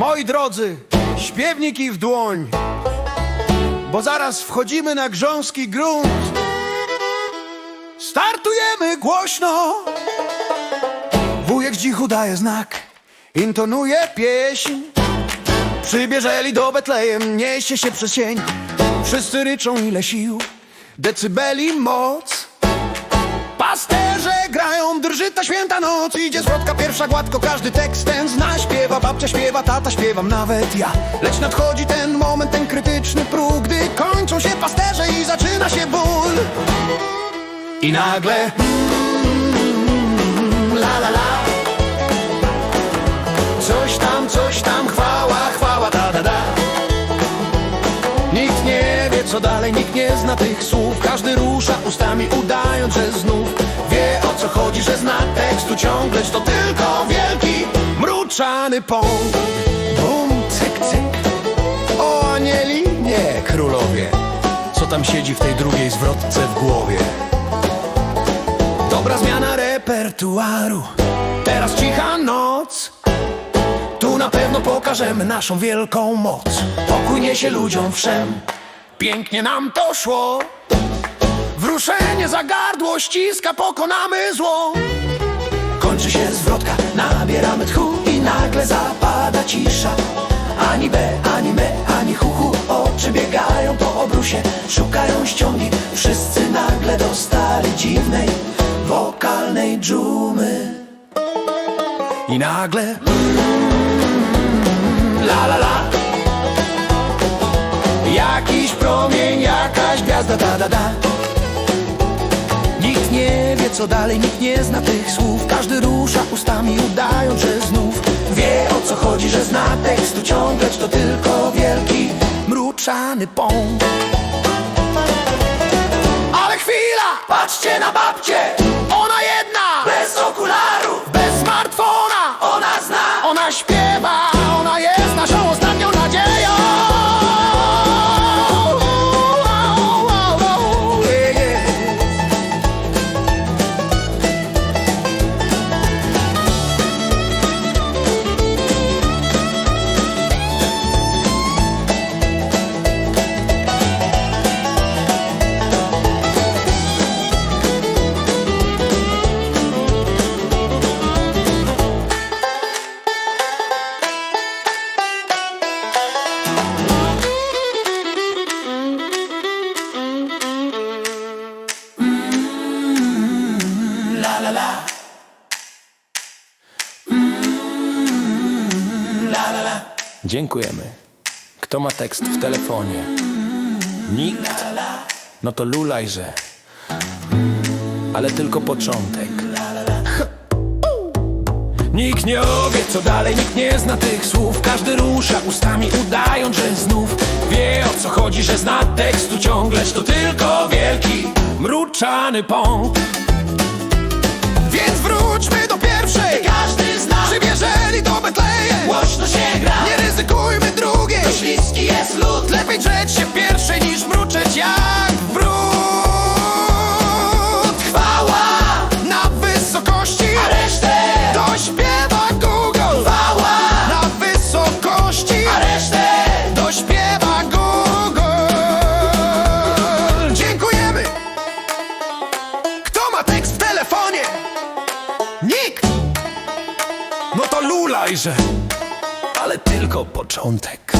moi drodzy, śpiewniki w dłoń, bo zaraz wchodzimy na grząski grunt. Startujemy głośno. Wujek dzichu daje znak, intonuje pieśń. Przybierzeli do Betlejem, niesie się przez sień. Wszyscy ryczą ile sił, decybeli moc. Pasterze grają, drży ta święta noc Idzie zwrotka pierwsza gładko, każdy tekst ten zna. Śpiewa babcia, śpiewa tata, śpiewam nawet ja. Lecz nadchodzi ten moment, ten krytyczny próg Gdy kończą się pasterze i zaczyna się ból. I nagle mm, La la la. Coś tam, coś tam, chwała, chwała, da da da. Nikt nie wie co dalej, nikt nie zna tych słów. Każdy rusza ustami udając, że znów Bum, cyk, cyk. O anieli, nie królowie. Co tam siedzi w tej drugiej zwrotce w głowie? Dobra zmiana repertuaru. Teraz cicha noc. Tu na pewno pokażemy naszą wielką moc. Pokój niesie ludziom wszem. Pięknie nam to szło. Wruszenie za gardło ściska Pokonamy zło. Kończy się zwrotka, nabieramy tchu Zapada cisza. Ani be, ani me, ani hu, hu Oczy biegają po obrusie. Szukają ściągi Wszyscy nagle dostali dziwnej Wokalnej dżumy. I nagle La la la. Jakiś promień, jakaś gwiazda da da da. Nikt nie wie co dalej, nikt nie zna tych słów. Każdy rusza ustami udając, że znów chodzi, że zna tekstu Lecz to tylko wielki, mruczany pąk. Ale chwila, patrzcie na babcię Ona jedna, bez okularów! Bez smartfona, ona zna! Ona śpiewa, Mm. Dziękujemy. Kto ma tekst w telefonie? Nikt? No to lulajże. Ale tylko początek. Nikt nie wie co dalej, nikt nie zna tych słów Każdy rusza ustami udając, że znów Wie o co chodzi, że zna tekstu ciągle Lecz to tylko wielki, mruczany pąk Więc wróćmy do pierwszej. Lulajże. Ale tylko początek.